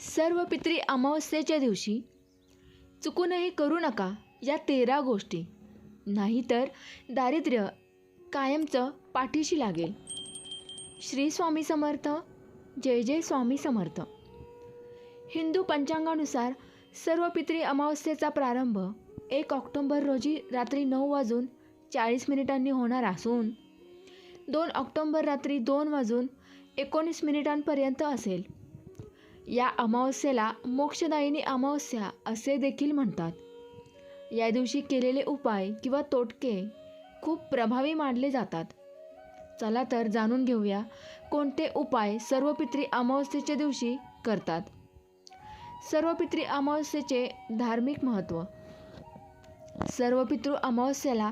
सर्व पित्री अमावस्येच्या दिवशी चुकूनही करू नका या तेरा गोष्टी. नाहीतर दारिद्र्य कायमचं पाठीशी लागेल. श्री स्वामी समर्थ जय जय स्वामी समर्थ. हिंदू पंचांगानुसार सर्व पित्री अमावस्येचा प्रारंभ एक ऑक्टोंबर रोजी रात्री नऊ वाजून चाळीस मिनिटांनी होणार असून दोन ऑक्टोंबर रात्री दोन वाजून एकोणीस मिनिटांपर्यंत असेल. या अमावस्येला मोक्षदायिनी अमावस्या असे देखील म्हणतात. या दिवशी केलेले उपाय किंवा तोटके खूप प्रभावी मानले जातात. चला तर जाणून घेऊया कोणते उपाय सर्व पित्री अमावस्येच्या दिवशी करतात. सर्व पित्री अमावस्येचे धार्मिक महत्त्व सर्व पितृ अमावस्येला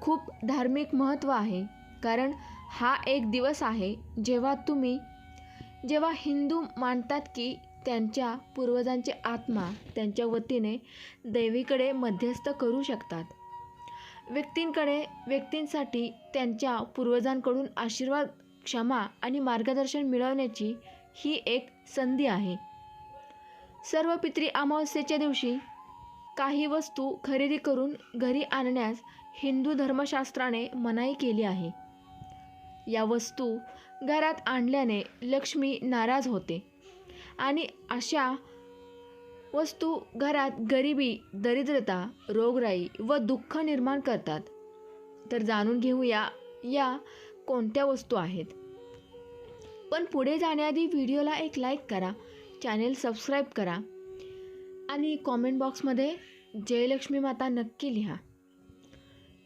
खूप धार्मिक महत्त्व आहे कारण हा एक दिवस आहे जेव्हा तुम्ही जेव्हा हिंदू मानतात की त्यांच्या पूर्वजांचे आत्मा त्यांच्या वतीने देवीकडे मध्यस्थ करू शकतात व्यक्तींकडे व्यक्तींसाठी त्यांच्या पूर्वजांकडून आशीर्वाद क्षमा आणि मार्गदर्शन मिळवण्याची ही एक संधी आहे. सर्व पित्री अमावस्येच्या दिवशी काही वस्तू खरेदी करून घरी आणण्यास हिंदू धर्मशास्त्राने मनाई केली आहे. या वस्तू घरात आणल्याने लक्ष्मी नाराज होते. आणि अशा वस्तू घरात गरिबी दरिद्रता रोगराई व दुःख निर्माण करतात. तर जाणून घेऊया या कोणत्या वस्तू आहेत. पण पुढे जाण्याआधी व्हिडिओला एक लाईक करा चॅनेल सबस्क्राईब करा आणि कॉमेंट बॉक्समध्ये जयलक्ष्मी माता नक्की लिहा.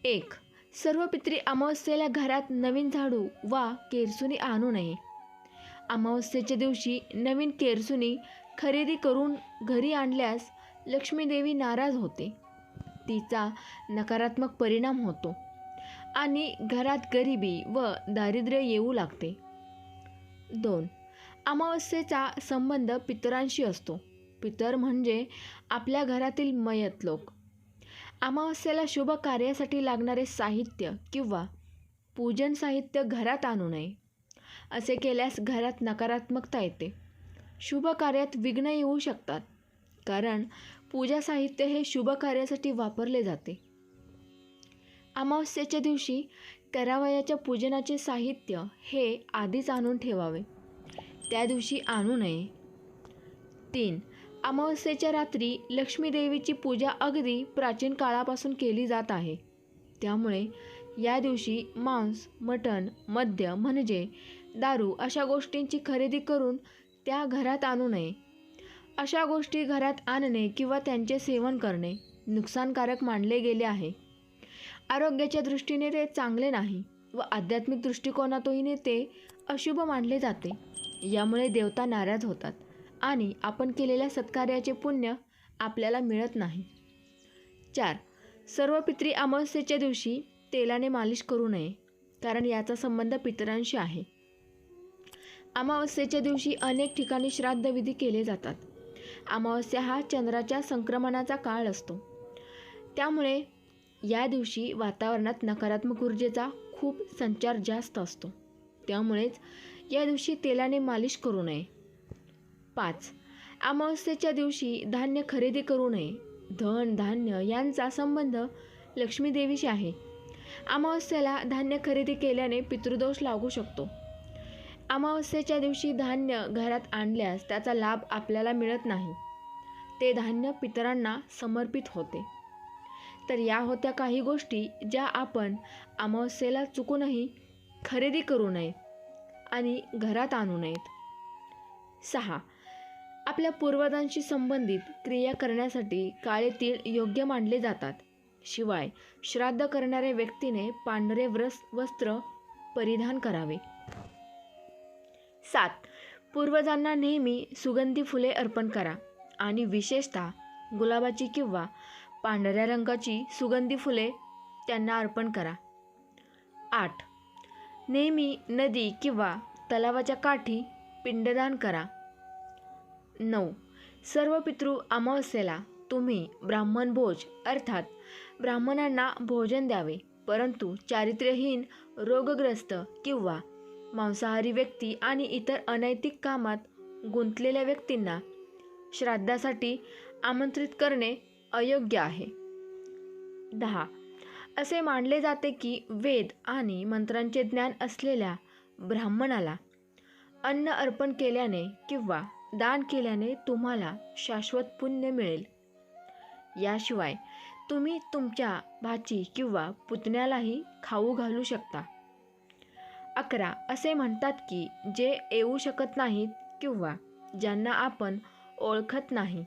एक सर्व पित्री अमावस्येला घरात नवीन झाडू वा केरसुनी आणू नये. अमावस्येच्या दिवशी नवीन केरसुनी खरेदी करून घरी आणल्यास लक्ष्मीदेवी नाराज होते. तिचा नकारात्मक परिणाम होतो आणि घरात गरिबी व दारिद्र्य येऊ लागते. दोन अमावस्येचा संबंध पितरांशी असतो. पितर म्हणजे आपल्या घरातील मयत लोक. अमावस्येला शुभ कार्यासाठी लागणारे साहित्य किंवा पूजन साहित्य घरात आणू नये असे केल्यास घरात नकारात्मकता येते. शुभ कार्यात विघ्न येऊ शकतात कारण पूजा साहित्य हे शुभ कार्यासाठी वापरले जाते. अमावस्येच्या दिवशी करावयाच्या पूजनाचे साहित्य हे आधीच आणून ठेवावे. त्या दिवशी आणू नये. तीन अमावस्येच्या रात्री लक्ष्मी देवीची पूजा अगदी प्राचीन काळापासून केली जात आहे. त्यामुळे या दिवशी मांस मटण मद्य म्हणजे दारू अशा गोष्टींची खरेदी करून त्या घरात आणू नये. अशा गोष्टी घरात आणणे किंवा त्यांचे सेवन करणे नुकसानकारक मानले गेले आहे. आरोग्याच्या दृष्टीने ते चांगले नाही व आध्यात्मिक दृष्टिकोनातूनही ते अशुभ मानले जाते. यामुळे देवता नाराज होतात. आणि आपण केलेल्या सत्कार्याचे पुण्य आपल्याला मिळत नाही. चार. सर्व पित्री अमावस्येच्या दिवशी तेलाने मालिश करू नये कारण याचा संबंध पितरांशी आहे. अमावस्येच्या दिवशी अनेक ठिकाणी श्राद्धविधी केले जातात. अमावस्या हा चंद्राच्या संक्रमणाचा काळ असतो. त्यामुळे या दिवशी वातावरणात नकारात्मक ऊर्जेचा खूप संचार जास्त असतो. त्यामुळेच या दिवशी तेलाने मालिश करू नये. पाच. अमावस्येच्या दिवशी धान्य खरेदी करू नये. धन धान्य यांचा संबंध लक्ष्मीदेवीशी आहे. अमावस्येला धान्य खरेदी केल्याने पितृदोष लागू शकतो. अमावस्येच्या दिवशी धान्य घरात आणल्यास त्याचा लाभ आपल्याला मिळत नाही. ते धान्य पितरांना समर्पित होते. तर या होत्या काही गोष्टी ज्या आपण अमावस्येला चुकूनही खरेदी करू नये आणि घरात आणू नयेत. सहा. आपल्या पूर्वजांशी संबंधित क्रिया करण्यासाठी काळे तीळ योग्य मानले जातात. शिवाय श्राद्ध करणाऱ्या व्यक्तीने पांढरे व्रस वस्त्र परिधान करावे. सात. पूर्वजांना नेहमी सुगंधी फुले अर्पण करा आणि विशेषतः गुलाबाची किंवा पांढऱ्या रंगाची सुगंधी फुले त्यांना अर्पण करा. आठ. नेहमी नदी किंवा तलावाच्या काठी पिंडदान करा. नऊ. सर्व पितृ अमावस्येला तुम्ही ब्राह्मण भोज अर्थात ब्राह्मणांना भोजन द्यावे परंतु चारित्र्यहीन रोगग्रस्त किंवा मांसाहारी व्यक्ती आणि इतर अनैतिक कामात गुंतलेल्या व्यक्तींना श्राद्धासाठी आमंत्रित करणे अयोग्य आहे. दहा. असे मानले जाते की वेद आणि मंत्रांचे ज्ञान असलेल्या ब्राह्मणाला अन्न अर्पण केल्याने किंवा दान केल्याने तुम्हाला शाश्वत पुण्य मिळेल. याशिवाय तुम्ही तुमच्या भाची किंवा पुतण्यालाही खाऊ घालू शकता. अकरा असे म्हणतात की जे येऊ शकत नाहीत किंवा ज्यांना आपण ओळखत नाही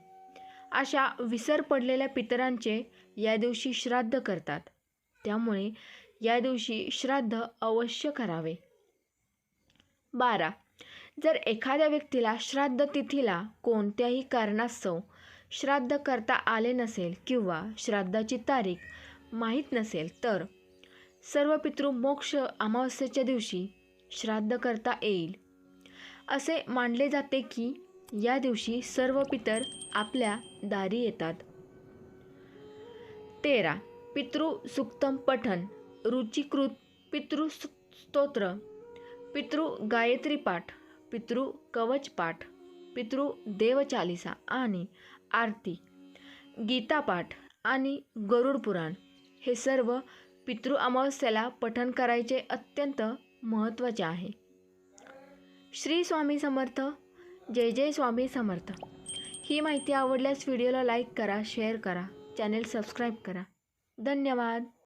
अशा विसर पडलेल्या पितरांचे या दिवशी श्राद्ध करतात. त्यामुळे या दिवशी श्राद्ध अवश्य करावे. बारा जर एखाद्या व्यक्तीला श्राद्ध तिथीला कोणत्याही कारणास्तव श्राद्ध करता आले नसेल किंवा श्राद्धाची तारीख माहीत नसेल तर सर्व पितृ मोक्ष अमावस्येच्या दिवशी श्राद्ध करता येईल. असे मानले जाते की या दिवशी सर्व पितर आपल्या दारी येतात. तेरा. पितृ सुक्तम पठन रुचिकृत पितृ स्तोत्र पितृ गायत्री पाठ. पितृ कवच पाठ पितृ देवचालिसा आणि आरती गीतापाठ आणि गरुड पुराण हे सर्व पितृ अमावस्याला पठन करायचे अत्यंत महत्त्वाचे आहे. श्री स्वामी समर्थ जय जय स्वामी समर्थ. ही माहिती आवडल्यास व्हिडिओला लाईक करा शेअर करा चॅनेल सबस्क्राईब करा. धन्यवाद.